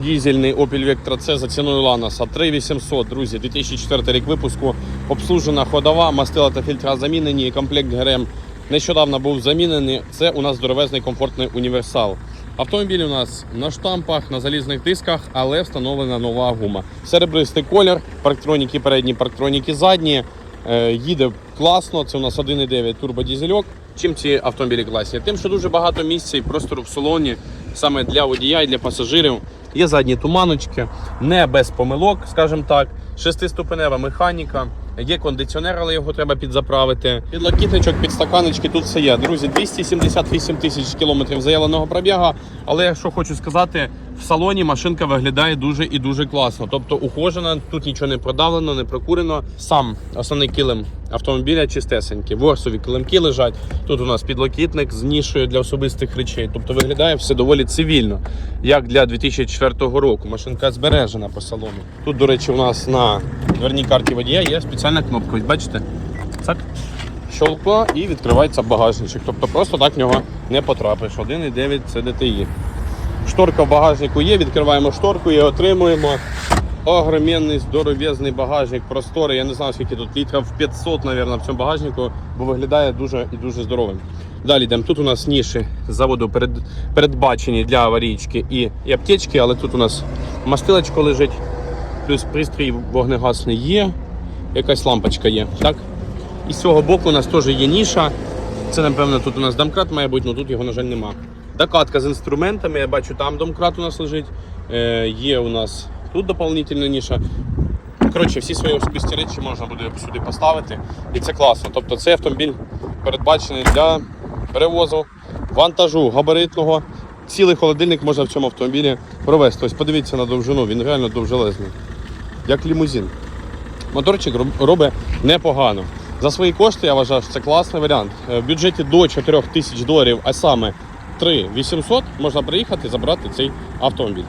Дізельний Opel Vectra C за ціною Ланоса 3800, друзі, 2004 рік випуску, обслужена ходова, мастила та фільтра замінені, комплект ГРМ нещодавно був замінений. Це у нас здоровезний комфортний універсал. Автомобіль у нас на штампах, на залізних дисках, але встановлена нова гума. Серебристий колір, парктроніки передні, парктроніки задні. Е, їде класно, це у нас 1,9 турбодізельок. Чим ці автомобілі класні? Тим, що дуже багато місця і простору в салоні, саме для водія і для пасажирів. Є задні туманочки, не без помилок, скажімо так. Шестиступенева механіка, є кондиціонер, але його треба підзаправити. Підлокітничок, підстаканочки, тут все є. Друзі, 278 тисяч кілометрів заявленого пробігу. Але що хочу сказати, в салоні машинка виглядає дуже і дуже класно. Тобто ухожена, тут нічого не продавлено, не прокурено. Сам основний килим автомобіля чистесенький. Ворсові килимки лежать. Тут у нас підлокітник з нішою для особистих речей. Тобто виглядає все доволі цивільно, як для 2004 року. Машинка збережена по салону. Тут, до речі, у нас на дверній карті водія є спеціальна кнопка. Ось бачите? Так. Щолкла і відкривається багажничок. Тобто просто так в нього не потрапиш. 1,9 це DTI. Шторка в багажнику є, відкриваємо шторку і отримуємо огроменний здоров'язний багажник, просторий. Я не знаю, скільки тут літрів 500, мабуть, в цьому багажнику, бо виглядає дуже і дуже здоровим. Далі йдемо. Тут у нас ніші заводу перед, передбачені для аварійки і, і аптечки, але тут у нас мастилочко лежить, плюс пристрій вогнегасний є, якась лампочка є. Так? І з цього боку у нас теж є ніша. Це, напевно, тут у нас домкрат має бути, але тут його, на жаль, нема. Докатка з інструментами, я бачу, там домкрат у нас лежить. Е, є у нас тут доповнительна ніша. Коротше, всі свої особисті речі можна буде сюди поставити. І це класно. Тобто цей автомобіль передбачений для перевозу, вантажу габаритного. Цілий холодильник можна в цьому автомобілі провести. Ось подивіться на довжину, він реально довжелезний. Як лімузин. Моторчик роб- робить непогано. За свої кошти я вважаю, що це класний варіант. Е, В бюджеті до 4 тисяч доларів, а саме 3 800, можна приїхати і забрати цей автомобіль.